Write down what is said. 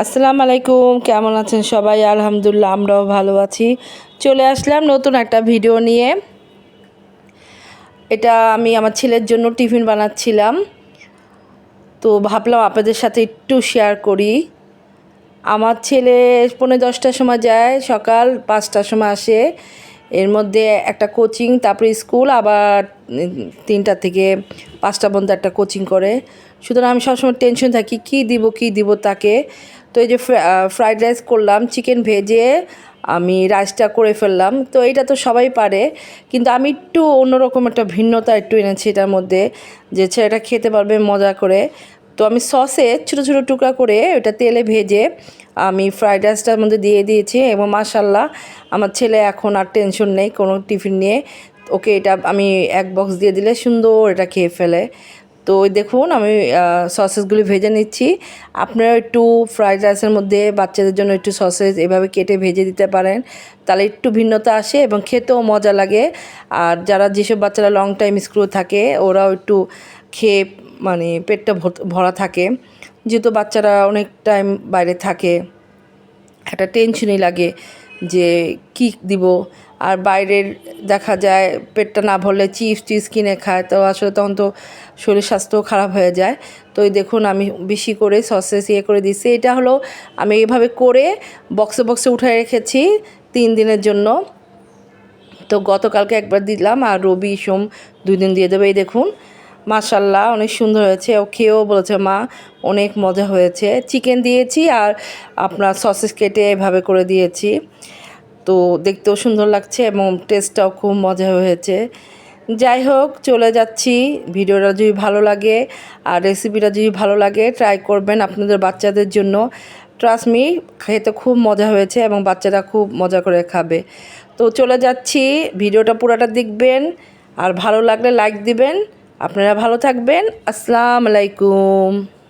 আসসালামু আলাইকুম, কেমন আছেন সবাই? আলহামদুলিল্লাহ, আমরাও ভালো আছি। চলে আসলাম নতুন একটা ভিডিও নিয়ে। এটা আমি আমার ছেলের জন্য টিফিন বানাচ্ছিলাম। তো ভাবলাম আপনাদের সাথে একটু শেয়ার করি। আমার ছেলে পনেরো দশটার সময় যায়, সকাল পাঁচটার সময় আসে। এর মধ্যে একটা কোচিং তারপরে স্কুল, আবার তিনটা থেকে পাঁচটা পর্যন্ত একটা কোচিং করে। সুতরাং আমি সবসময় টেনশন থাকি, কী দিব কী দিব তাকে। তো এই যে ফ্রাইড রাইস করলাম চিকেন ভেজে আমি রাইসটা করে ফেললাম। তো এটা তো সবাই পারে, কিন্তু আমি একটু অন্যরকম একটা ভিন্নতা একটু এনেছি এটার মধ্যে, যে ছেলেটা খেতে পারবে, মজা করে। তো আমি সসে ছোটো ছোটো টুকরা করে ওটা তেলে ভেজে আমি ফ্রাইড রাইসটার মধ্যে দিয়ে দিয়েছি এবং মাসাল্লাহ আমার ছেলে এখন আর টেনশন নেই, কোনো টিফিন নিয়ে। ওকে এটা আমি এক বক্স দিয়ে দিলে সুন্দর এটা খেয়ে ফেলে। তো দেখুন, আমি সসেসগুলি ভেজে নিচ্ছি। আপনারা একটু ফ্রাইড রাইসের মধ্যে বাচ্চাদের জন্য একটু সসেস এভাবে কেটে ভেজে দিতে পারেন। তাহলে একটু ভিন্নতা আসে এবং খেতেও মজা লাগে। আর যারা যেসব বাচ্চারা লং টাইম স্কুলে থাকে, ওরাও একটু খেয়ে মানে পেটটা ভরা থাকে। যেহেতু বাচ্চারা অনেক টাইম বাইরে থাকে, একটা টেনশনই লাগে যে কি দিব। আর বাইরের দেখা যায়, পেটটা না ভরলে চিপস টিপস কিনে খায়, তো আসলে তখন তো শরীর স্বাস্থ্যও খারাপ হয়ে যায়। তো দেখুন, আমি বেশি করে সসেস ইয়ে করে দিচ্ছি। এটা হলো আমি এইভাবে করে বক্সে বক্সে উঠে রেখেছি তিন দিনের জন্য। তো গতকালকে একবার দিলাম আর রবি, সোম দুই দিন দিয়ে দেবে। এই দেখুন মাশাল্লাহ অনেক সুন্দর হয়েছে। ও খেয়েও বলেছে, মা, অনেক মজা হয়েছে। চিকেন দিয়েছি আর আপনার সসেস কেটে এভাবে করে দিয়েছি। তো দেখতেও সুন্দর লাগছে এবং টেস্টটাও খুব মজা হয়েছে। যাই হোক, চলে যাচ্ছি। ভিডিওটা যদি ভালো লাগে আর রেসিপিটা যদি ভালো লাগে ট্রাই করবেন আপনাদের বাচ্চাদের জন্য। ট্রাস্ট মি খেতে খুব মজা হয়েছে এবং বাচ্চারা খুব মজা করে খাবে। তো চলে যাচ্ছি। ভিডিওটা পুরোটা দেখবেন। আর ভালো লাগলে লাইক দিবেন। আপনারা ভালো থাকবেন। আসসালামু আলাইকুম।